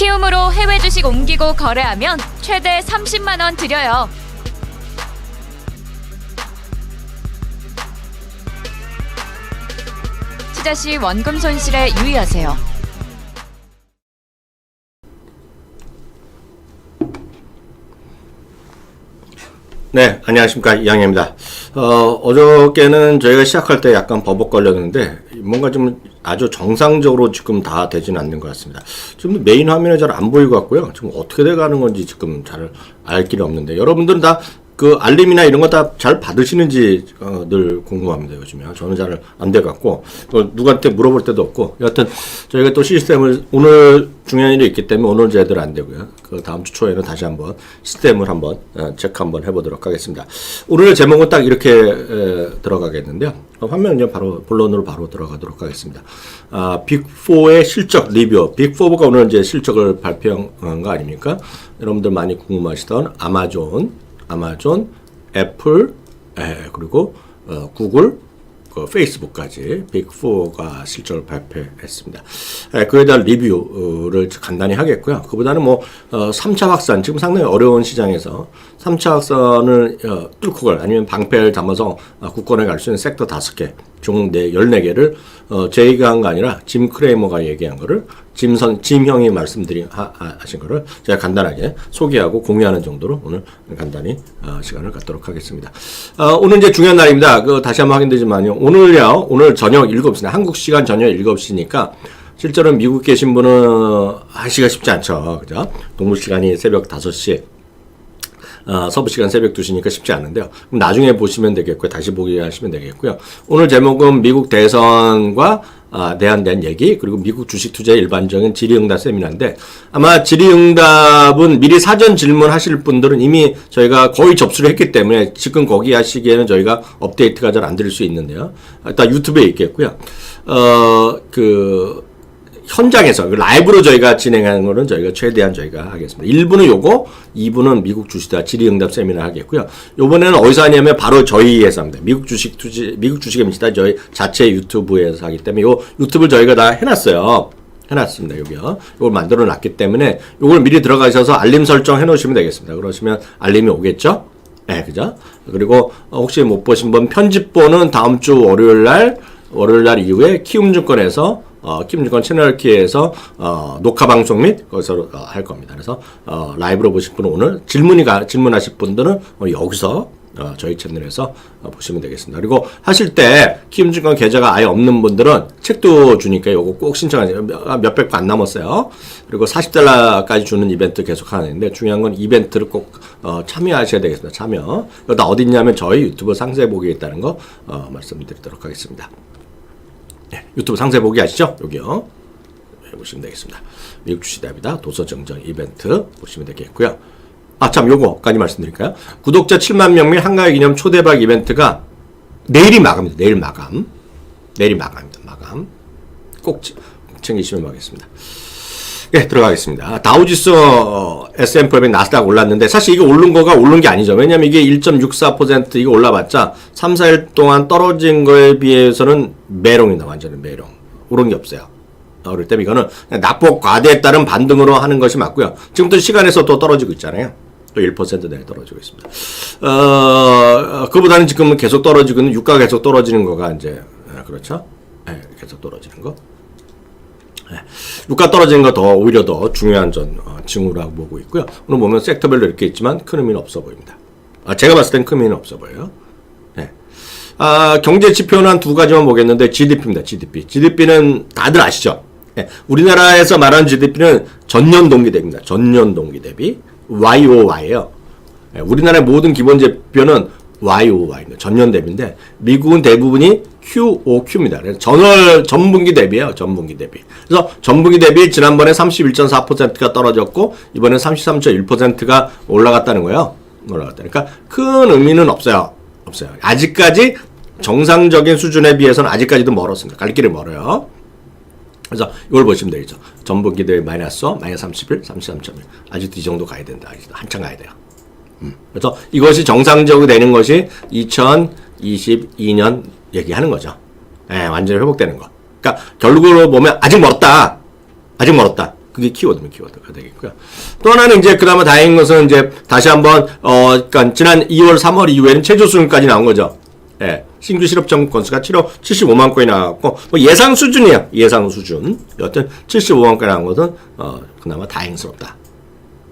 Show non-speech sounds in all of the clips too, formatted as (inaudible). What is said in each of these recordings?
키움으로 해외 주식 옮기고 거래하면 최대 30만 원 드려요. 투자 시 원금 손실에 유의하세요. 네, 안녕하십니까. 이양입니다. 어, 어저께는 저희가 시작할 때 약간 버벅거렸는데, 뭔가 좀 아주 정상적으로 지금 다 되지는 않는 것 같습니다. 지금 메인 화면에 잘 안 보이고 같고요. 지금 어떻게 돼가는 건지 지금 잘 알 길이 없는데, 여러분들은 다 그 알림이나 이런 거 다 잘 받으시는지 어, 늘 궁금합니다 요즘에. 저는 잘 안 돼 갖고. 또 누구한테 물어볼 때도 없고. 여하튼 저희가 또 시스템을 오늘 중요한 일이 있기 때문에 오늘 제대로 안 되고요. 그 다음 주 초에는 다시 한번 시스템을 한번 어, 체크 한번 해보도록 하겠습니다. 오늘 제목은 딱 이렇게 에, 들어가겠는데요. 어, 화면 이제 바로 본론으로 바로 들어가도록 하겠습니다. 아, 빅4의 실적 리뷰. 빅4가 오늘 이제 실적을 발표한 거 아닙니까? 여러분들 많이 궁금하시던 아마존 아마존, 애플, 에, 그리고 어, 구글, 그 페이스북까지 빅4가 실적을 발표했습니다. 에, 그에 대한 리뷰를 간단히 하겠고요. 그보다는 뭐 어, 3차 확산, 지금 상당히 어려운 시장에서 3차 확산을 어, 뚫고 갈 아니면 방패를 담아서 어, 국권에 갈 수 있는 섹터 5개, 종 4, 14개를 어, 제이가 한 거 아니라 짐 크레이머가 얘기한 거를 짐선, 짐 형이 말씀드린, 하, 하신 거를 제가 간단하게 소개하고 공유하는 정도로 오늘 간단히 어, 시간을 갖도록 하겠습니다. 어, 오늘 이제 중요한 날입니다. 그 다시 한번 확인되지만요. 오늘요, 오늘 저녁 7시, 한국 시간 저녁 7시니까 실제로 미국 계신 분은 하시기가 쉽지 않죠. 그죠? 동물 시간이 새벽 5시. 어, 서부 시간 새벽 2시니까 쉽지 않은데요. 그럼 나중에 보시면 되겠고요. 다시 보기 하시면 되겠고요. 오늘 제목은 미국 대선과 아, 대한 대한 얘기 그리고 미국 주식 투자의 일반적인 질의응답 세미나인데 아마 질의응답은 미리 사전 질문하실 분들은 이미 저희가 거의 접수를 했기 때문에 지금 거기 하시기에는 저희가 업데이트가 잘안될수 있는데요. 일단 유튜브에 있겠고요. 어그 현장에서 그 라이브로 저희가 진행하는 거는 저희가 최대한 저희가 하겠습니다. 1부는 요거, 2부는 미국 주식다 질의응답 세미나 하겠고요. 요번에는 어디서 하냐면 바로 저희에서 합니다. 미국 주식 투지 미국 주식의 미치다 저희 자체 유튜브에서 하기 때문에 요 유튜브를 저희가 다 해놨어요. 해놨습니다. 여기요. 이걸 만들어 놨기 때문에 이걸 미리 들어가셔서 알림 설정 해 놓으시면 되겠습니다. 그러시면 알림이 오겠죠? 네, 그죠? 그리고 혹시 못 보신 분 편집본은 다음 주 월요일 날, 월요일 날 이후에 키움증권에서 어, 김주건 채널 키에서 어, 녹화 방송 및 거기서 어, 할 겁니다. 그래서 어, 라이브로 보실 분은 오늘 질문이 가, 질문하실 분들은 어, 여기서 어, 저희 채널에서 어, 보시면 되겠습니다. 그리고 하실 때 키움증권 계좌가 아예 없는 분들은 책도 주니까 요거 꼭 신청하세요. 몇백 건안 남았어요. 그리고 40달러까지 주는 이벤트 계속 하는데 중요한 건 이벤트를 꼭 어, 참여하셔야 되겠습니다. 참여. 여기다 어디 있냐면 저희 유튜브 상세 보기에 있다는 거 어, 말씀드리도록 하겠습니다. 네, 유튜브 상세 보기 아시죠? 여기요. 네, 보시면 되겠습니다. 미국 주시대입니다. 도서 정정 이벤트 보시면 되겠고요. 아, 참, 요거까지 말씀드릴까요? 구독자 7만 명 및 한가위 기념 초대박 이벤트가 내일이 마감입니다. 내일 마감. 내일이 마감입니다. 마감. 꼭 챙기시면 되겠습니다. 예, 들어가겠습니다. 다우지수 S&P 나스닥 올랐는데 사실 이게 오른 거가 오른 게 아니죠. 왜냐면 이게 1.64% 이거 올라봤자 3, 4일 동안 떨어진 거에 비해서는 매롱이다. 완전히 매롱. 오른 게 없어요. 그럴 때 이거는 낙폭 과대에 따른 반등으로 하는 것이 맞고요. 지금도 시간에서 또 떨어지고 있잖아요. 또1% 내에 떨어지고 있습니다. 어, 그보다는 지금은 계속 떨어지고 있는 유가가 계속 떨어지는 거가 이제, 그렇죠? 네, 계속 떨어지는 거. 네. 유가 떨어지는 거 더 오히려 더 중요한 전 어, 징후라고 보고 있고요. 오늘 보면 섹터별로 이렇게 있지만 큰 의미는 없어 보입니다. 아, 제가 봤을 땐큰 의미는 없어 보여요. 네. 아, 경제 지표는 한 두 가지만 보겠는데 GDP입니다. GDP. GDP는 다들 아시죠? 네. 우리나라에서 말하는 GDP는 전년 동기 대비입니다. 전년 동기 대비 YOY예요. 네. 우리나라의 모든 기본 지표는 YOY입니다. 전년 대비인데 미국은 대부분이 QOQ입니다. 전월 전분기 대비예요. 전분기 대비. 그래서 전분기 대비 지난번에 31.4%가 떨어졌고 이번에 33.1%가 올라갔다는 거예요. 올라갔다. 그러니까 큰 의미는 없어요. 없어요. 아직까지 정상적인 수준에 비해서는 아직까지도 멀었습니다. 갈 길이 멀어요. 그래서 이걸 보시면 되겠죠. 전분기 대비 마이너스 마이너스 31, 33.1. 아직도 이 정도 가야 된다. 아직도 한참 가야 돼요. 음. 그래서 이것이 정상적으로 되는 것이 2022년 얘기하는 거죠. 예, 완전히 회복되는 거. 그러니까 결국으로 보면 아직 멀었다. 아직 멀었다. 그게 키워드면 키워드가 되겠고요. 또 하나는 이제 그나마 다행인 것은 이제 다시 한번 어 그러니까 지난 2월, 3월 이후에는 최저 수준까지 나온 거죠. 예. 신규 실업 정부 건수가 7억 75만 건이 나왔고 뭐 예상 수준이에요. 예상 수준. 여튼 75만 건이 나온 것은 어 그나마 다행스럽다.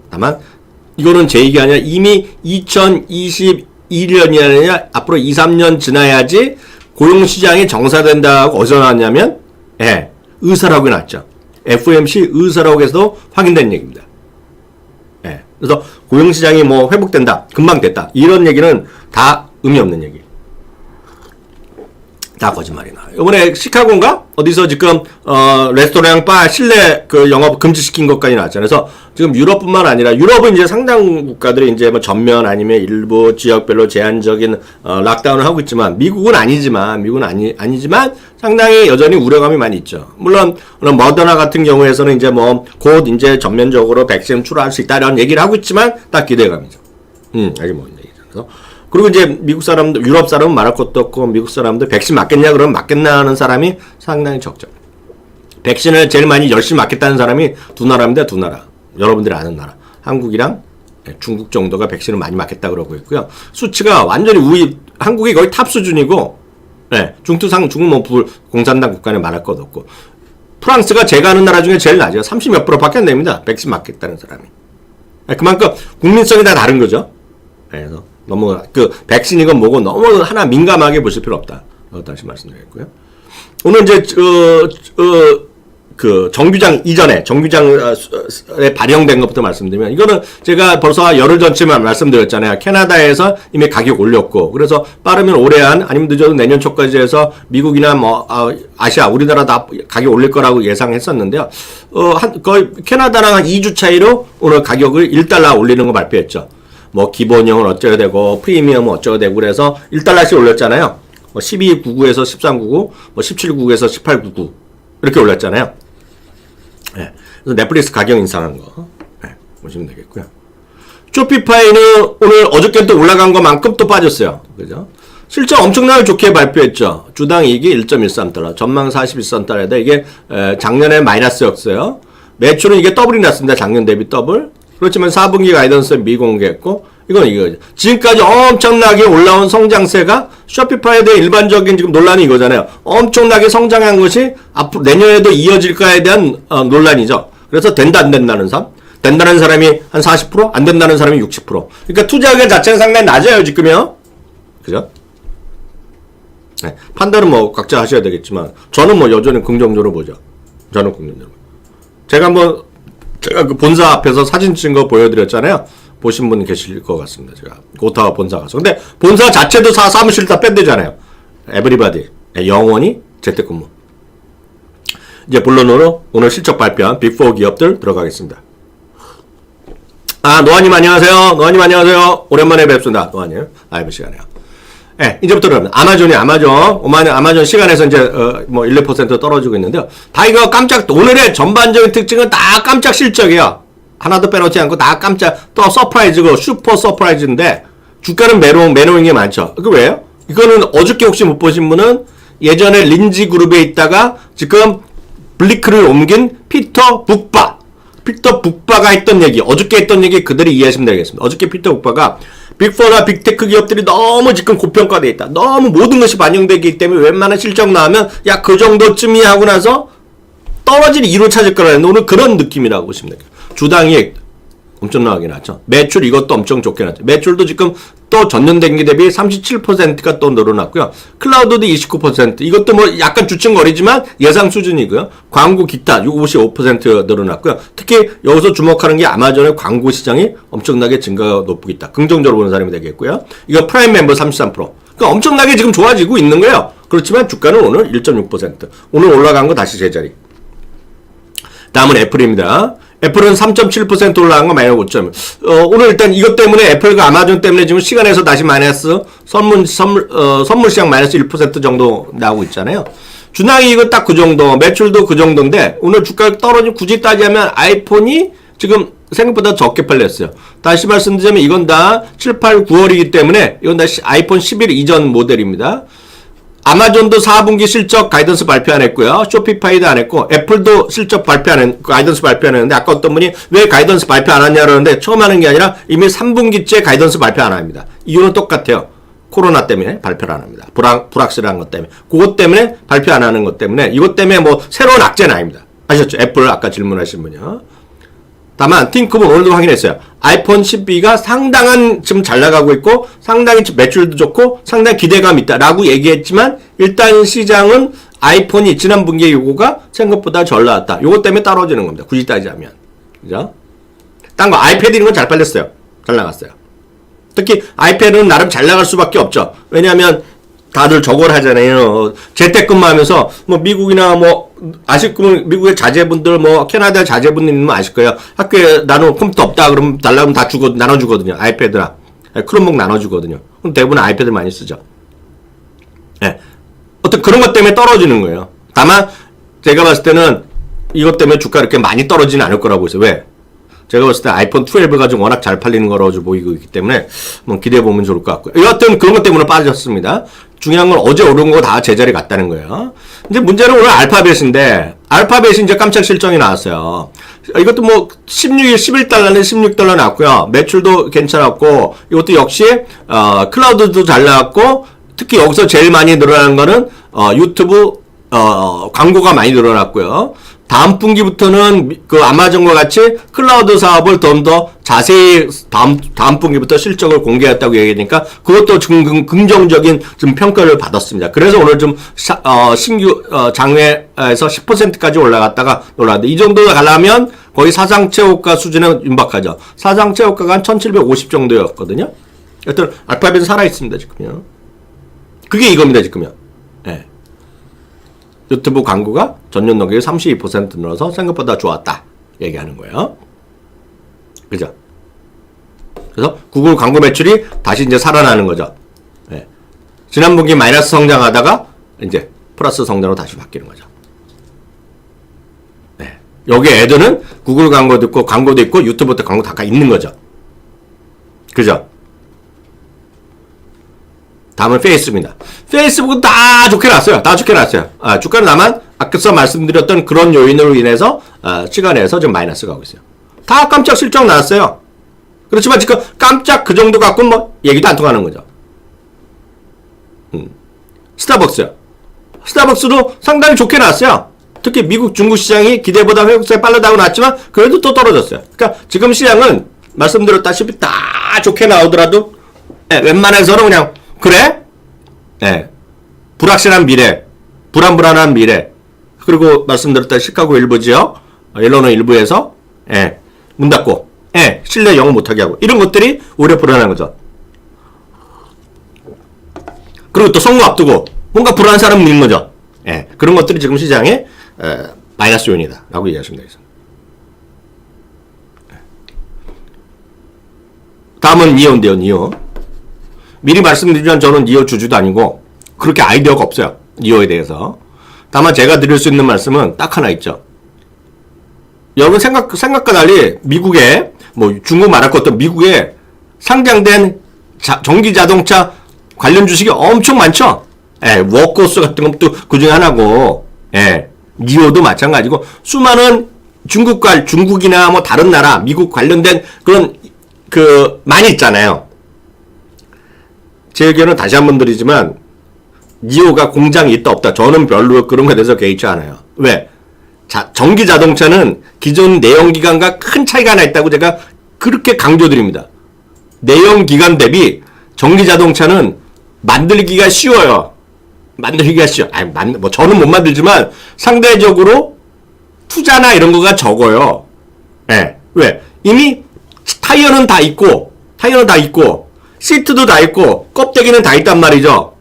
다만 이거는 제 얘기가 아니라 이미 2021년이 아니라 앞으로 2, 3년 지나야지 고용 시장이 정상된다고 어디서 나왔냐면 예. 의사라고 나왔죠. FOMC 의사라고에서도 확인된 얘기입니다. 예. 그래서 고용 시장이 뭐 회복된다. 금방 됐다. 이런 얘기는 다 의미 없는 얘기. 다 거짓말이 나. 이번에 시카고인가 어디서 지금 어 레스토랑 바 실내 그 영업 금지시킨 것까지 나왔잖아요. 그래서 지금 유럽뿐만 아니라 유럽은 이제 상당 국가들이 이제 뭐 전면 아니면 일부 지역별로 제한적인 어 락다운을 하고 있지만 미국은 아니지만 미국은 아니 아니지만 상당히 여전히 우려감이 많이 있죠. 물론 머더나 같은 경우에서는 이제 뭐 곧 이제 전면적으로 백신 출하할 수 있다라는 얘기를 하고 있지만 딱 기대감이죠. 음, 알게 뭔 얘기죠. 그래서 그리고 이제 미국 사람들, 유럽 사람은 말할 것도 없고 미국 사람들 백신 맞겠냐 그러면 맞겠나 하는 사람이 상당히 적죠. 백신을 제일 많이 열심히 맞겠다는 사람이 두 나라입니다. 두 나라. 여러분들이 아는 나라. 한국이랑 예, 중국 정도가 백신을 많이 맞겠다 그러고 있고요. 수치가 완전히 우위, 한국이 거의 탑 수준이고, 네, 중투상 중국 뭐 불, 공산당 국가는 말할 것도 없고, 프랑스가 제가 아는 나라 중에 제일 낮아요. 30 몇 프로밖에 안 됩니다. 백신 맞겠다는 사람이. 네, 그만큼 국민성이 다 다른 거죠. 네, 그래서 너무 그 백신이건 뭐고 너무 하나 민감하게 보실 필요 없다. 어, 다시 말씀드리겠고요. 오늘 이제 어, 어, 그 정규장 이전에 정규장에 발령된 것부터 말씀드리면 이거는 제가 벌써 열흘 전쯤에 말씀드렸잖아요. 캐나다에서 이미 가격 올렸고 그래서 빠르면 올해 안 아니면 늦어도 내년 초까지 해서 미국이나 뭐 아, 아시아 우리나라 다 가격 올릴 거라고 예상했었는데요. 어, 한 거의 캐나다랑 한 2주 차이로 오늘 가격을 1달러 올리는 거 발표했죠. 뭐 기본형은 어쩌게 되고 프리미엄은 어쩌게 되고 그래서 1달러씩 올렸잖아요. 뭐 1299에서 1399, 뭐 1799에서 1899 이렇게 올렸잖아요. 예. 그래서 넷플릭스 가격 인상한 거 예, 보시면 되겠고요. 쇼피파이는 오늘 어저께 또 올라간 것만큼 또 빠졌어요. 그죠? 실적 엄청나게 좋게 발표했죠. 주당 이익이 1.13달러, 전망 41달러인데 이게 에, 작년에 마이너스였어요. 매출은 이게 더블이 났습니다. 작년 대비 더블. 그렇지만 4분기 가이던스 미공개했고 이건 이거 지금까지 엄청나게 올라온 성장세가 쇼피파이에 대한 일반적인 지금 논란이 이거잖아요. 엄청나게 성장한 것이 앞으로 내년에도 이어질까에 대한 어, 논란이죠. 그래서 된다 안 된다는 사람, 된다는 사람이 한 40%, 안 된다는 사람이 60%. 그러니까 투자가 자체는 상당히 낮아요 지금요. 그죠? 네, 판단은 뭐 각자 하셔야 되겠지만 저는 뭐 여전히 긍정적으로 보죠. 저는 긍정적으로. 제가 한번 제가 그 본사 앞에서 사진 찍은 거 보여드렸잖아요. 보신 분 계실 것 같습니다. 제가 오타와 본사 가서. 근데 본사 자체도 사, 사무실 다 뺀대잖아요. 에브리바디 영원히 재택근무. 이제 본론으로 오늘 실적 발표한 빅4 기업들 들어가겠습니다. 아 노아님 안녕하세요. 노아님 안녕하세요. 오랜만에 뵙습니다. 노아님 라이브 시간에요. 예, 이제부터 그러면 아마존이 아마존, 오마는 아마존 시간에서 이제 어, 뭐 1, 2% 떨어지고 있는데요. 다 이거 깜짝 오늘의 전반적인 특징은 다 깜짝 실적이에요. 하나도 빼놓지 않고 다 깜짝 또 서프라이즈고 슈퍼 서프라이즈인데 주가는 매로운 매로운 게 많죠. 그 왜요? 이거는 어저께 혹시 못 보신 분은 예전에 린지 그룹에 있다가 지금 블리크를 옮긴 피터 북바 피터 북바가 했던 얘기, 어저께 했던 얘기 그대로 이해하시면 되겠습니다. 어저께 피터 북바가 빅4나 빅테크 기업들이 너무 지금 고평가돼 있다. 너무 모든 것이 반영되기 때문에 웬만한 실적 나오면 야 그 정도쯤이 하고 나서 떨어질 이로 찾을 거라는 오늘 그런 느낌이라고 보시면 돼요. 주당이 엄청나게 났죠. 매출 이것도 엄청 좋게 났죠. 매출도 지금 또 전년 동기 대비 37%가 또 늘어났고요. 클라우드도 29%. 이것도 뭐 약간 주춤거리지만 예상 수준이고요. 광고 기타 55% 늘어났고요. 특히 여기서 주목하는 게 아마존의 광고 시장이 엄청나게 증가가 높고 있다. 긍정적으로 보는 사람이 되겠고요. 이거 프라임 멤버 33%. 그러니까 엄청나게 지금 좋아지고 있는 거예요. 그렇지만 주가는 오늘 1.6%. 오늘 올라간 거 다시 제자리. 다음은 애플입니다. 애플은 3.7% 올라간 거 마이너스 5점. 어, 오늘 일단 이것 때문에 애플과 아마존 때문에 지금 시간에서 다시 마이너스 선물, 선물, 어, 선물 시장 마이너스 1% 정도 나오고 있잖아요. 준항이 이거 딱그 정도, 매출도 그 정도인데 오늘 주가 떨어진 굳이 따지면 아이폰이 지금 생각보다 적게 팔렸어요. 다시 말씀드리자면 이건 다 7, 8, 9월이기 때문에 이건 다 시- 아이폰 11 이전 모델입니다. 아마존도 4분기 실적 가이던스 발표 안 했고요. 쇼피파이도 안 했고 애플도 실적 발표 안 했, 가이던스 발표 안 했는데 아까 어떤 분이 왜 가이던스 발표 안 하냐 그러는데 처음 하는 게 아니라 이미 3분기째 가이던스 발표 안 합니다. 이유는 똑같아요. 코로나 때문에 발표를 안 합니다. 불확, 불확실한 것 때문에. 그것 때문에 발표 안 하는 것 때문에 이것 때문에 뭐 새로운 악재는 아닙니다. 아셨죠? 애플 아까 질문하신 분이요. 다만 팅크은 오늘도 확인했어요. 아이폰 12가 상당한 지금 잘 나가고 있고 상당히 매출도 좋고 상당히 기대감 있다라고 얘기했지만 일단 시장은 아이폰이 지난 분기에 요거가 생각보다 잘 나왔다. 요거 때문에 떨어지는 겁니다. 굳이 따지자면. 그죠? 딴 거 아이패드 이런 건 잘 팔렸어요. 잘 나갔어요. 특히 아이패드는 나름 잘 나갈 수밖에 없죠. 왜냐하면 다들 저걸 하잖아요. 재택근무하면서 뭐 미국이나 뭐 아실 거면 미국의 자제분들 뭐 캐나다 자제분님은 아실 거예요. 학교에 나는 컴퓨터 없다 그러면 달라면 다 주거 나눠주거든요. 아이패드랑 크롬북 나눠주거든요. 그럼 대부분 아이패드 많이 쓰죠. 예. 어떤 그런 것 때문에 떨어지는 거예요. 다만 제가 봤을 때는 이것 때문에 주가 이렇게 많이 떨어지는 않을 거라고 보세요. 왜? 제가 봤을 때 아이폰 12가 좀 워낙 잘 팔리는 거라고 보이고 있기 때문에 한번 기대해 보면 좋을 것 같고요. 여하튼 그런 것 때문에 빠졌습니다. 중요한 건 어제 오른 거 다 제자리 갔다는 거예요. 이제 문제는 오늘 알파벳인데 알파벳이 이제 깜짝 실정이 나왔어요. 이것도 뭐 16일 11달러는 16달러 나왔고요. 매출도 괜찮았고 이것도 역시 어, 클라우드도 잘 나왔고 특히 여기서 제일 많이 늘어난 거는 어, 유튜브 어, 광고가 많이 늘어났고요. 다음 분기부터는 미- 그 아마존과 같이 클라우드 사업을 좀 더 자세히 다음, 다음 분기부터 실적을 공개했다고 얘기하니까 그것도 좀 긍- 긍정적인 좀 평가를 받았습니다. 그래서 오늘 좀 사- 어, 신규 어, 장외에서 10%까지 올라갔다가 올라갔는데 이 정도 가려면 거의 사상체 호가 수준에 윤박하죠. 사상체 호가가 한 1750 정도였거든요. 여튼 알파벳은 살아있습니다, 지금요. 그게 이겁니다, 지금요. 예. 유튜브 광고가 전년 동기 32% 늘어서 생각보다 좋았다. 얘기하는 거예요. 그죠? 그래서 구글 광고 매출이 다시 이제 살아나는 거죠. 예. 지난 분기 마이너스 성장하다가 이제 플러스 성장으로 다시 바뀌는 거죠. 네. 여기 애들은 구글 광고도 있고 광고도 있고 유튜브도 광고 다 있는 거죠. 그죠? 다음은 페이스북입니다. 페이스북은 다 좋게 났어요. 다 좋게 났어요. 아, 주가는 다만 아까서 말씀드렸던 그런 요인으로 인해서 아, 시간에서 좀 마이너스 가고 있어요. 다 깜짝 실적 나왔어요. 그렇지만 지금 깜짝 그 정도 갖고는 뭐 얘기도 안 통하는 거죠. 음. 스타벅스요. 스타벅스도 상당히 좋게 나왔어요. 특히 미국 중국 시장이 기대보다 회복세가 빨라다고 나왔지만 그래도 또 떨어졌어요. 그러니까 지금 시장은 말씀드렸다시피 다 좋게 나오더라도 예, 웬만해서는 그냥 그래? 예. 불확실한 미래, 불안불안한 미래. 그리고 말씀드렸다 시카고 일부 지역, 어, 일로노 일부에서 예. 문 닫고 예. 실내 영업 못하게 하고 이런 것들이 오히려 불안한 거죠. 그리고 또 선거 앞두고 뭔가 불안한 사람은 있는 거죠. 예. 그런 것들이 지금 시장에 에, 마이너스 요인이다라고 이해하시면 되겠습니다. 다음은 니오인데요, 니오. 미리 말씀드리면 저는 니오 주주도 아니고 그렇게 아이디어가 없어요. 니오에 대해서. 다만 제가 드릴 수 있는 말씀은 딱 하나 있죠. 여러분 생각 생각과 달리 미국에 뭐 중국 말할 것도 미국에 상장된 자- 전기 자동차 관련 주식이 엄청 많죠. 예, 워커스 같은 것도 그 중에 하나고, 예, 니오도 마찬가지고 수많은 중국과 중국이나 뭐 다른 나라 미국 관련된 그런 그 많이 있잖아요. 제 의견은 다시 한 번 드리지만 니오가 공장이 있다 없다 저는 별로 그런 거에 대해서 개의치 않아요. 왜? 자, 전기 자동차는 기존 내연기관과 큰 차이가 나 있다고 제가 그렇게 강조드립니다. 내연기관 대비 전기 자동차는 만들기가 쉬워요. 만들기가 쉬워. 아니, 만, 뭐 저는 못 만들지만 상대적으로 투자나 이런 거가 적어요. 예. 왜? 이미 타이어는 다 있고, 타이어는 다 있고, 시트도 다 있고, 껍데기는 다 있단 말이죠.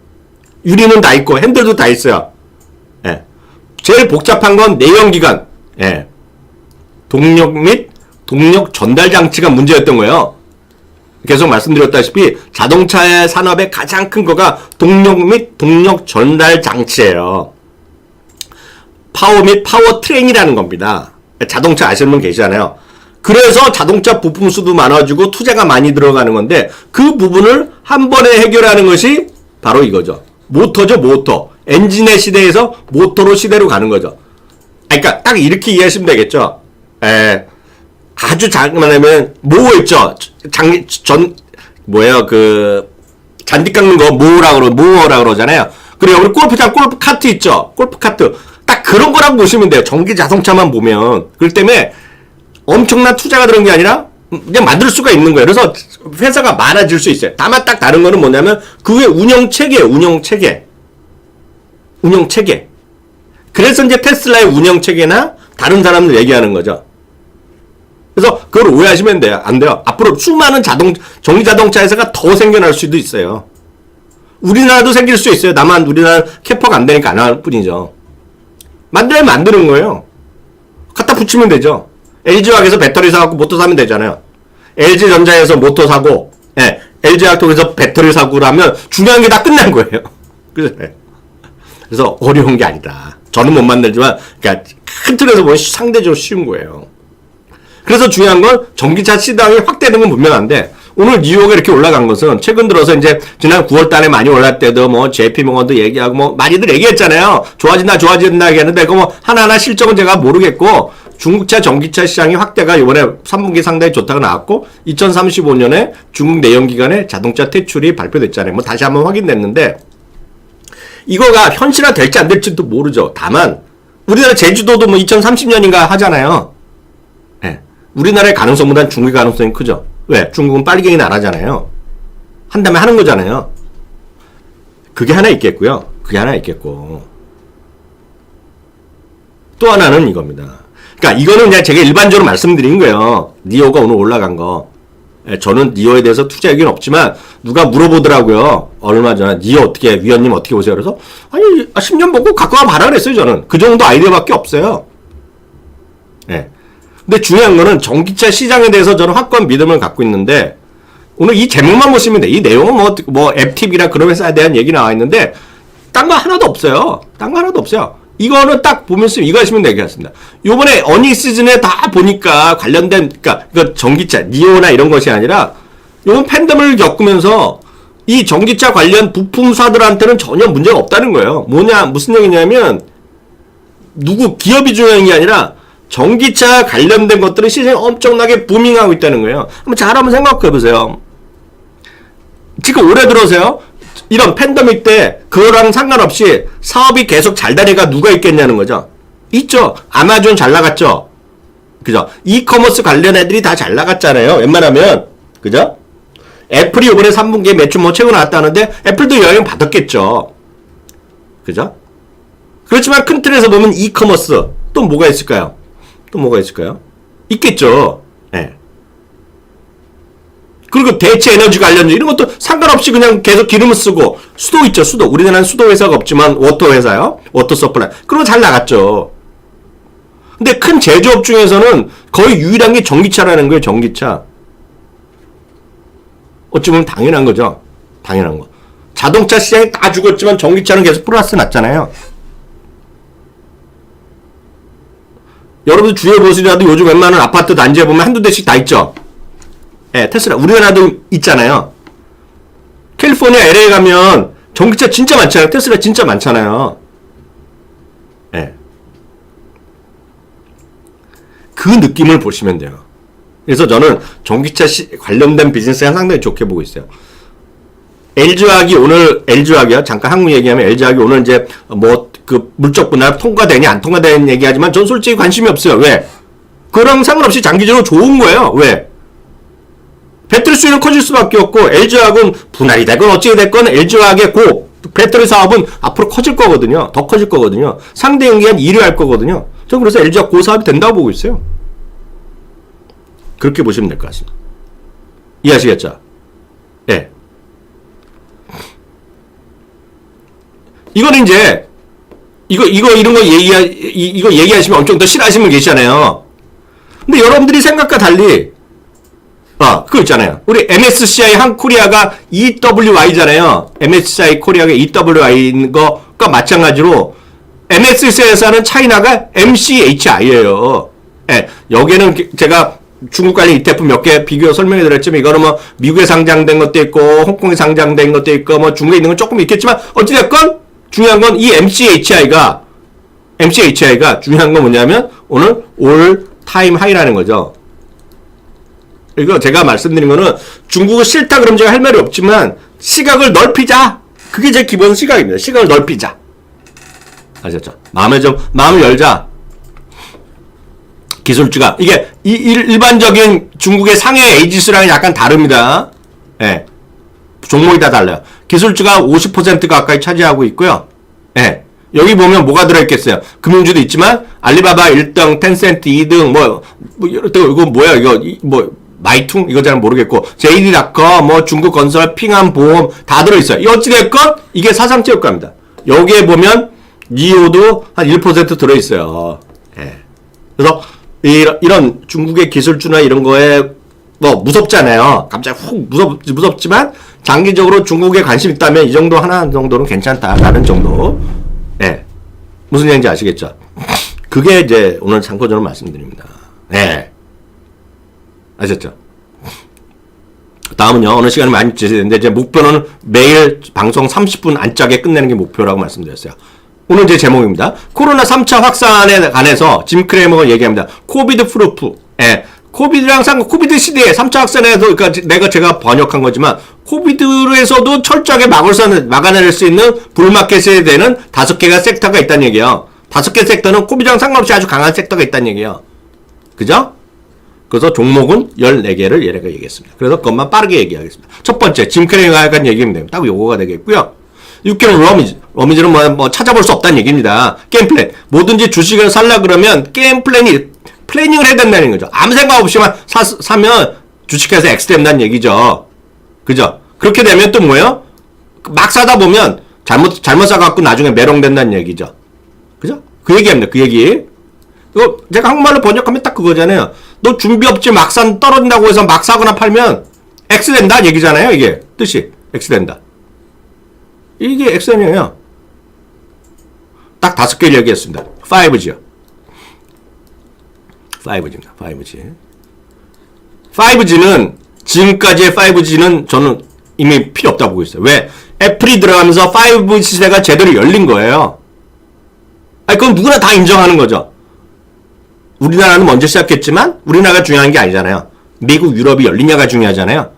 유리는 다 있고, 핸들도 다 있어요. 예. 제일 복잡한 건 내연기관. 예. 동력 및 동력 전달 장치가 문제였던 거예요. 계속 말씀드렸다시피 자동차의 산업의 가장 큰 거가 동력 및 동력 전달 장치예요. 파워 및 파워 트레인이라는 겁니다. 자동차 아시는 분 계시잖아요. 그래서 자동차 부품 수도 많아지고 투자가 많이 들어가는 건데 그 부분을 한 번에 해결하는 것이 바로 이거죠. 모터죠, 모터. 엔진의 시대에서 모터로 시대로 가는 거죠. 아, 그러니까 딱 이렇게 이해하시면 되겠죠. 에, 아주 장만하면 모어 있죠. 장, 전, 뭐예요, 그, 잔디 깎는 거 모어라 그러, 모어라 그러잖아요. 그리고 우리 골프장 골프 카트 있죠. 골프 카트. 딱 그런 거라고 보시면 돼요. 전기 자동차만 보면. 그렇기 때문에 엄청난 투자가 들은 게 아니라 그냥 만들 수가 있는 거예요. 그래서 회사가 많아질 수 있어요. 다만 딱 다른 거는 뭐냐면 그게 운영 체계, 운영 체계. 운영 체계. 그래서 이제 테슬라의 운영 체계나 다른 사람들 얘기하는 거죠. 그래서 그걸 오해하시면 돼요. 안 돼요. 앞으로 수많은 자동, 전기 자동차 회사가 더 생겨날 수도 있어요. 우리나라도 생길 수 있어요. 다만 우리나라 캐퍼가 안 되니까 안 할 뿐이죠. 만들면 만드는 거예요. 갖다 붙이면 되죠. LG화학에서 배터리 사갖고 모터 사면 되잖아요. LG전자에서 모터 사고, 예, LG화학통에서 배터리 사고라면 중요한 게 다 끝난 거예요. (laughs) 그래서, 그래서 어려운 게 아니다. 저는 못 만들지만, 그러니까 큰 틀에서 보면 상대적으로 쉬운 거예요. 그래서 중요한 건 전기차 시장이 확대되는 건 분명한데 오늘 뉴욕에 이렇게 올라간 것은 최근 들어서 이제 지난 9월 달에 많이 올랐을 때도 뭐 JP 모건도 얘기하고 뭐 많이들 얘기했잖아요. 좋아진다 좋아진다 얘기하는데 그거 뭐 하나하나 실적은 제가 모르겠고 중국차 전기차 시장이 확대가 이번에 3분기 상당히 좋다고 나왔고 2035년에 중국 내연기관의 자동차 퇴출이 발표됐잖아요. 뭐 다시 한번 확인됐는데 이거가 현실화 될지 안 될지도 모르죠. 다만 우리나라 제주도도 뭐 2030년인가 하잖아요. 예. 우리나라의 가능성보다는 중국의 가능성이 크죠. 왜? 중국은 빨갱이는 안 하잖아요. 한다면 하는 거잖아요. 그게 하나 있겠고요. 그게 하나 있겠고. 또 하나는 이겁니다. 그러니까 이거는 그냥 제가 일반적으로 말씀드린 거예요. 니오가 오늘 올라간 거. 예, 저는 니오에 대해서 투자 의견 없지만 누가 물어보더라고요. 얼마 전에 니오 어떻게 위원님 어떻게 보세요? 그래서 아니 10년 보고 갖고 와 봐라 그랬어요. 저는 그 정도 아이디어밖에 없어요. 예. 근데 중요한 거는 전기차 시장에 대해서 저는 확고한 믿음을 갖고 있는데 오늘 이 제목만 보시면 돼. 이 내용은 뭐, 뭐, 앱팁이나 그런 회사에 대한 얘기 나와 있는데, 딴 거 하나도 없어요. 딴 거 하나도 없어요. 이거는 딱 보면서 이거 하시면 되겠습니다. 요번에 어닝 시즌에 다 보니까 관련된, 그니까, 그 전기차, 니오나 이런 것이 아니라, 요번 팬데믹을 겪으면서 이 전기차 관련 부품사들한테는 전혀 문제가 없다는 거예요. 뭐냐, 무슨 얘기냐면, 누구 기업이 중요한 게 아니라 전기차 관련된 것들은 시장이 엄청나게 부밍하고 있다는 거예요. 한번 잘 한번 생각해 보세요. 지금 올해 들어서요. 이런 팬데믹 때 그거랑 상관없이 사업이 계속 잘 다니가 누가 있겠냐는 거죠. 있죠. 아마존 잘 나갔죠. 그죠? 이커머스 관련 애들이 다 잘 나갔잖아요. 웬만하면. 그죠? 애플이 이번에 3분기에 매출 뭐 최고 나왔다는데 애플도 영향 받았겠죠. 그죠? 그렇지만 큰 틀에서 보면 이커머스 또 뭐가 있을까요? 또 뭐가 있을까요? 있겠죠. 예. 그리고 대체 에너지 관련 이런 것도 상관없이 그냥 계속 기름을 쓰고 수도 있죠. 수도. 우리나라는 수도 회사가 없지만 워터 회사요. 워터 서플라이. 그런 거 잘 나갔죠. 근데 큰 제조업 중에서는 거의 유일한 게 전기차라는 거예요. 전기차. 어찌 보면 당연한 거죠. 당연한 거. 자동차 시장이 다 죽었지만 전기차는 계속 플러스 났잖아요. 여러분들 주위에 보시더라도 요즘 웬만한 아파트 단지에 보면 한두 대씩 다 있죠. 예, 테슬라. 우리나라도 있잖아요. 캘리포니아 LA 가면 전기차 진짜 많잖아요. 테슬라 진짜 많잖아요. 예. 그 느낌을 보시면 돼요. 그래서 저는 전기차 시, 관련된 비즈니스가 상당히 좋게 보고 있어요. LG화학이 오늘 LG화학이요. 잠깐 한국 얘기하면 LG화학이 오늘 이제 뭐 그 물적 분할 통과되니 안 통과되는 얘기하지만 전 솔직히 관심이 없어요. 왜? 그랑 상관없이 장기적으로 좋은 거예요. 왜? 배터리 수요는 커질 수밖에 없고 LG화학은 분할이 되건 어찌 됐건 LG화학의 고 배터리 사업은 앞으로 커질 거거든요. 더 커질 거거든요. 상대 연기한 1위 할 거거든요. 저는 그래서 LG화학 고 사업이 된다고 보고 있어요. 그렇게 보시면 될 것 같습니다. 이해하시겠죠? 예. 이거는 이제 이거 이거 이런 거 얘기 이거 얘기하시면 엄청 더 싫어하시는 분 계시잖아요. 근데 여러분들이 생각과 달리 아, 그거 있잖아요. 우리 MSCI 한 코리아가 EWI잖아요. MSCI 코리아가 EWI인 거가 마찬가지로 MSCI 회사는 차이나가 MCHI예요. 예, 여기는 제가 중국 관련 ETF 몇 개 비교 설명해 드렸지만 이거는 뭐 미국에 상장된 것도 있고 홍콩에 상장된 것도 있고 뭐 중국에 있는 건 조금 있겠지만 어찌됐건 중요한 건 이 MCHI가 MCHI가 중요한 건 뭐냐면 오늘 올 타임 하이라는 거죠. 이거 제가 말씀드린 거는 중국은 싫다 그러면 제가 할 말이 없지만 시각을 넓히자. 그게 제 기본 시각입니다. 시각을 넓히자. 아셨죠? 마음에 좀 마음을 열자. 기술 주가 이게 이, 일, 일반적인 중국의 상해 에이지스랑은 약간 다릅니다. 예. 종목이 다 달라요. 기술주가 50% 가까이 차지하고 있고요. 예. 여기 보면 뭐가 들어있겠어요? 금융주도 있지만 알리바바 1등, 텐센트 2등, 뭐, 뭐 이거 뭐야 이거 이, 뭐 마이퉁 이거 잘 모르겠고 JD.com, 뭐 중국 건설, 핑한 보험 다 들어있어요. 이 어찌됐건 이게 사상체육관입니다. 여기에 보면 니오도 한 1% 들어있어요. 예. 그래서 이런, 이런 중국의 기술주나 이런 거에 뭐 무섭잖아요. 갑자기 훅 무섭 무섭지만 장기적으로 중국에 관심 있다면 이 정도 하나 정도는 괜찮다라는 정도. 예. 무슨 얘기인지 아시겠죠? 그게 이제 오늘 참고적으로 말씀드립니다. 예. 아셨죠? 다음은요. 어느 시간이 많이 지체되는데 이제 목표는 매일 방송 30분 안짝에 끝내는 게 목표라고 말씀드렸어요. 오늘 제 제목입니다. 코로나 3차 확산에 관해서 짐 크레머가 얘기합니다. 코비드 프루프. 예. 코비드랑 상 코비드 시대에 3차 확산에서 그러니까 내가 제가 번역한 거지만 코비드에서도 철저하게 막을 수 막아낼 수 있는 불마켓에 되는 다섯 개가 섹터가 있다는 얘기예요. 다섯 개 섹터는 코비드랑 상관없이 아주 강한 섹터가 있다는 얘기예요. 그죠? 그래서 종목은 14개를 얘네가 얘기했습니다. 그래서 그것만 빠르게 얘기하겠습니다. 첫 번째, 짐 크레이가 약간 얘기하면 됩니다. 딱 요거가 되겠고요. 6개월 러미즈. 러미즈는 뭐, 뭐 찾아볼 수 없다는 얘기입니다. 게임 플랜. 뭐든지 주식을 살라 그러면 게임 플랜이, 플래닝을 해야 된다는 거죠. 아무 생각 없이만 사, 사면 주식회사 된다는 얘기죠. 그죠? 그렇게 되면 또 뭐예요? 막 사다 보면 잘못, 잘못 사갖고 나중에 메롱된다는 얘기죠. 그죠? 그 얘기합니다. 그 얘기. 이거 제가 한국말로 번역하면 딱 그거잖아요. 너 준비 없지 막상 떨어진다고 해서 막 사거나 팔면 X 된다 얘기잖아요. 이게 뜻이 X 된다. 이게 X는요. 딱 다섯 개를 얘기했습니다. 5G요. 5G입니다. 5G. 5G는 지금까지의 5G는 저는 이미 필요 없다고 보고 있어요. 왜? 애플이 들어가면서 5G 시대가 제대로 열린 거예요. 아니, 그건 누구나 다 인정하는 거죠. 우리나라는 먼저 시작했지만 우리나라가 중요한 게 아니잖아요. 미국, 유럽이 열리냐가 중요하잖아요.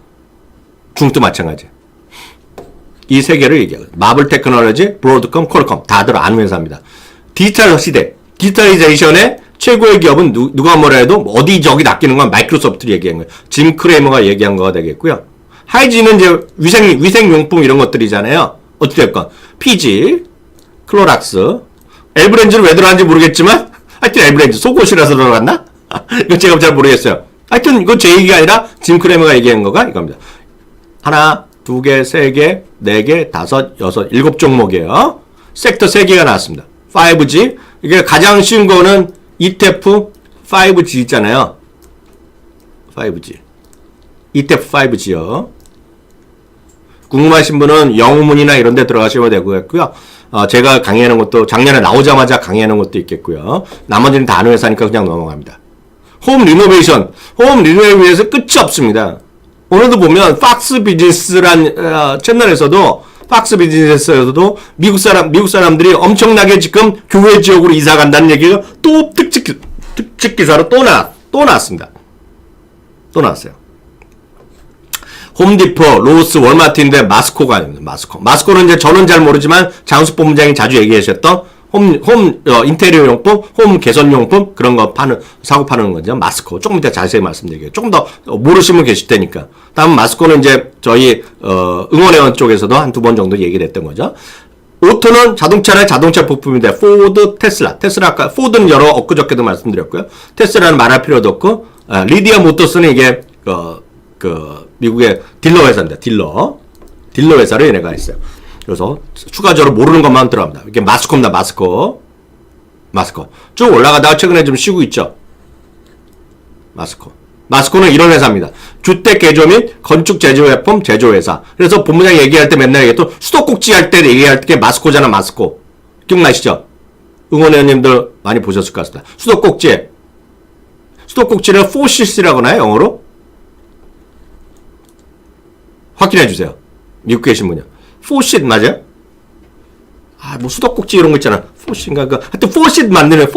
중국도 마찬가지. 이 세 개를 얘기하고 마블 테크놀로지, 브로드컴, 콜컴 다들 아는 회사입니다. 디지털 시대, 디지털리제이션의 최고의 기업은 누, 누가 뭐라 해도 어디 저기 낚이는 건 마이크로소프트를 얘기한 거예요. 짐 크레머가 얘기한 거가 되겠고요. 하이지는 이제 위생 위생용품 이런 것들이잖아요. 어찌됐건 PG, 클로락스, 엘브렌즈를 왜 들어갔는지 모르겠지만 하여튼 엘브렌즈 속옷이라서 들어갔나? (laughs) 이거 제가 잘 모르겠어요. 하여튼 이거 제 얘기가 아니라 짐 크레머가 얘기한 거가 이겁니다. 하나, 두 개, 세 개, 네 개, 다섯, 여섯, 일곱 종목이에요. 섹터 세 개가 나왔습니다. 5G. 이게 가장 쉬운 거는 ETF 5G 있잖아요. 5G. ETF 5G요. 궁금하신 분은 영문이나 이런 데 들어가시면 되고요. 어, 제가 강의하는 것도 작년에 나오자마자 강의하는 것도 있겠고요. 나머지는 다 아는 회사니까 그냥 넘어갑니다. 홈 리노베이션. 홈 리노베이션에서 끝이 없습니다. 오늘도 보면 팍스 비즈니스란 어, 채널에서도 팍스 비즈니스에서도 미국 사람 미국 사람들이 엄청나게 지금 교회 지역으로 이사 간다는 얘기가 또 특집 기- 특집 기사로 또 나 또 나왔습니다. 또 나왔어요. 홈디포, 로스, 월마트인데 마스코가 아닙니다. 마스코. 마스코는 이제 저는 잘 모르지만 장수 본부장이 자주 얘기하셨던 홈, 홈, 어, 인테리어 용품, 홈 개선 용품, 그런 거 파는, 사고 파는 거죠. 마스코. 조금 이따 자세히 말씀드릴게요. 조금 더 모르시는 분 계실 테니까. 다음 마스코는 이제 저희, 어, 응원회원 쪽에서도 한 두 번 정도 얘기를 했던 거죠. 오토는 자동차의 자동차 부품인데, 포드, 테슬라. 테슬라, 아까, 포드는 여러 엊그저께도 말씀드렸고요. 테슬라는 말할 필요도 없고, 아, 리디아 모터스는 이게, 어, 그, 미국의 딜러 회사입니다. 딜러. 딜러 회사를 얘네가 있어요. 그래서 추가적으로 모르는 것만 들어갑니다. 이게 마스코입니다. 마스코. 마스코. 쭉 올라가다가 최근에 좀 쉬고 있죠. 마스코. 마스코는 이런 회사입니다. 주택 개조 및 건축 제조 제품 제조 회사. 그래서 본부장 얘기할 때 맨날 얘기했던 수도꼭지 할 때 얘기할 때 마스코잖아, 마스코. 기억나시죠? 응원회원님들 많이 보셨을 것 같습니다. 수도꼭지. 수도꼭지를 forces라고 하나요? 영어로? 확인해 주세요. 미국 계신 분이요. forces 맞아요? 아, 뭐 수도꼭지 이런 거 있잖아. force인가 그 하여튼 forces 만드는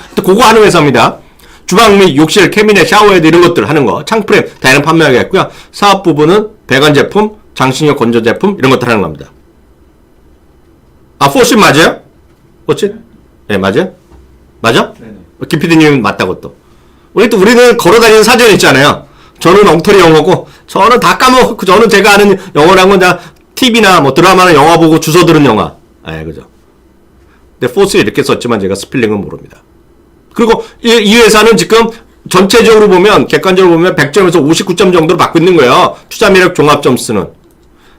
하여튼 그거 하는 회사입니다. 주방 및 욕실, 캐비넷, 샤워헤드 이런 것들 하는 거. 창프레임 다양한 판매하겠고요. 사업 부분은 배관 제품, 장신용 건조 제품 이런 것들 하는 겁니다. 아, forces 맞아요? forces? 네, 맞아요? 맞아? 네네. 김PD님 맞다고 또. 우리 또 우리는 걸어다니는 사전 있잖아요. 저는 엉터리 영어고, 저는 다 까먹고, 저는 제가 아는 영어란 건다 TV나 뭐 드라마나 영화 보고 주워 들은 영화. 아, 그죠. 근데 포스 이렇게 썼지만 제가 스펠링은 모릅니다. 그리고 이, 이 회사는 지금 전체적으로 보면, 객관적으로 보면 100점에서 59점 정도로 받고 있는 거예요. 투자 매력 종합 점수는.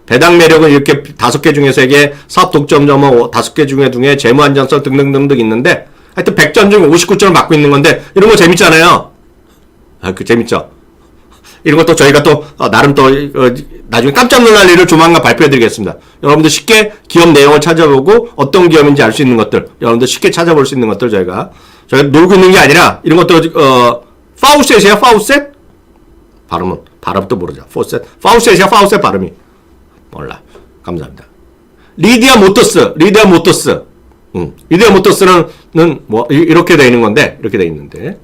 배당 매력은 이렇게 다섯 개 중에 세 개, 사업 독점 점은 다섯 개 중에 중에 재무 안전성 등등등등 있는데 하여튼 100점 중에 59점을 받고 있는 건데 이런 거 재밌잖아요. 아, 그 재밌죠. 이런 것도 저희가 또 어, 나름 또 어, 나중에 깜짝 놀랄 일을 조만간 발표해 드리겠습니다. 여러분들 쉽게 기업 내용을 찾아보고 어떤 기업인지 알 수 있는 것들 여러분들 쉽게 찾아볼 수 있는 것들 저희가 저희가 놀고 있는 게 아니라 이런 것도 어 파우셋이야 파우셋 발음은 발음도 모르죠. 파우셋 파우셋이야 파우셋 발음이 몰라. 감사합니다. 리디아 모터스, 리디아 모터스. 음, 리디아 모터스는 는뭐 이- 이렇게 돼 있는 건데 이렇게 돼 있는데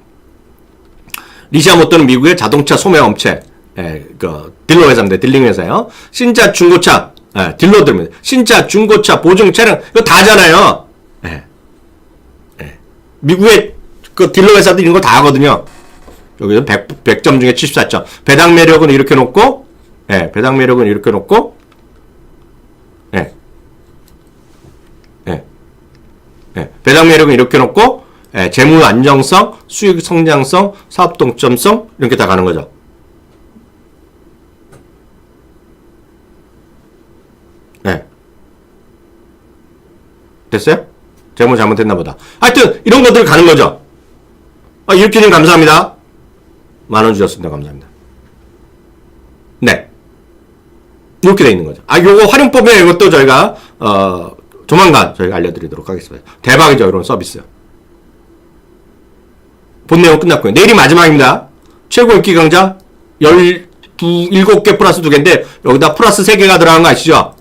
리시아 모터는 미국의 자동차 소매 업체, 예, 그 딜러 회사인데 딜링 회사요. 신차 중고차, 예, 딜러들입니다. 신차 중고차 보증 차량 이거 다잖아요. 예, 예. 미국의 그 딜러 회사들 이런 거 다 하거든요. 여기서 100, 100 점 중에 74점. 배당 매력은 이렇게 놓고, 예, 배당 매력은 이렇게 놓고, 예. 예. 예. 배당 매력은 이렇게 놓고, 예, 재무 안정성, 수익 성장성, 사업 동점성, 이렇게 다 가는 거죠. 예. 됐어요? 재무 잘못했나 보다. 하여튼, 이런 것들 가는 거죠. 아, 일주님 감사합니다. 만 원 주셨습니다. 감사합니다. 네. 이렇게 돼 있는 거죠. 아, 요거 활용법에 이것도 저희가, 어, 조만간 저희가 알려드리도록 하겠습니다. 대박이죠, 이런 서비스. 본 내용 끝났고요. 내일이 마지막입니다. 최고 인기 강좌 12, 7개 플러스 2개인데, 여기다 플러스 3개가 들어간 거 아시죠?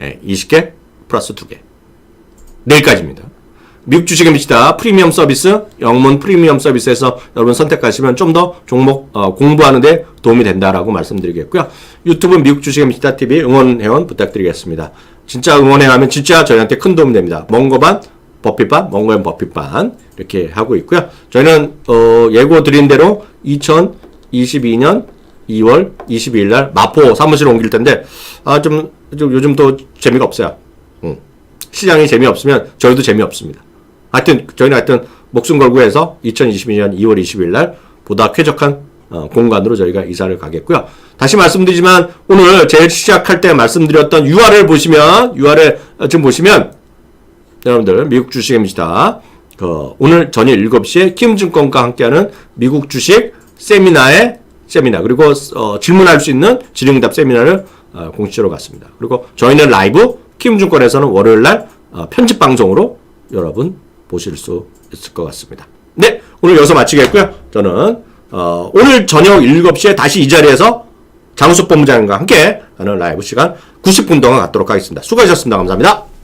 네, 20개 플러스 2개. 내일까지입니다. 미국 주식의 미치다 프리미엄 서비스, 영문 프리미엄 서비스에서 여러분 선택하시면 좀 더 종목 어, 공부하는데 도움이 된다라고 말씀드리겠고요. 유튜브 미국 주식의 미치다 TV 응원 회원 부탁드리겠습니다. 진짜 응원해 하면 진짜 저희한테 큰 도움이 됩니다. 멍거반, 버핏반, 멍거반 버핏반 이렇게 하고 있고요. 저희는 어, 예고 드린 대로 2022년 2월 22일 날 마포 사무실 옮길 텐데 아 좀 좀 요즘 또 재미가 없어요. 응. 시장이 재미없으면 저희도 재미없습니다. 하여튼 저희는 하여튼 목숨 걸고 해서 2022년 2월 20일 날 보다 쾌적한 어, 공간으로 저희가 이사를 가겠고요. 다시 말씀드리지만 오늘 제일 시작할 때 말씀드렸던 URL 보시면 URL 지금 보시면 여러분들 미국 주식입니다. 그 오늘 저녁 7시에 키움증권과 함께하는 미국 주식 세미나의 세미나 그리고 어, 질문할 수 있는 질의응답 세미나를 어, 공식적으로 갔습니다. 그리고 저희는 라이브 키움증권에서는 월요일 날 어, 편집 방송으로 여러분 보실 수 있을 것 같습니다. 네, 오늘 여기서 마치겠고요. 저는 어, 오늘 저녁 7시에 다시 이 자리에서 장우석 본부장님과 함께 하는 라이브 시간 90분 동안 갖도록 하겠습니다. 수고하셨습니다. 감사합니다.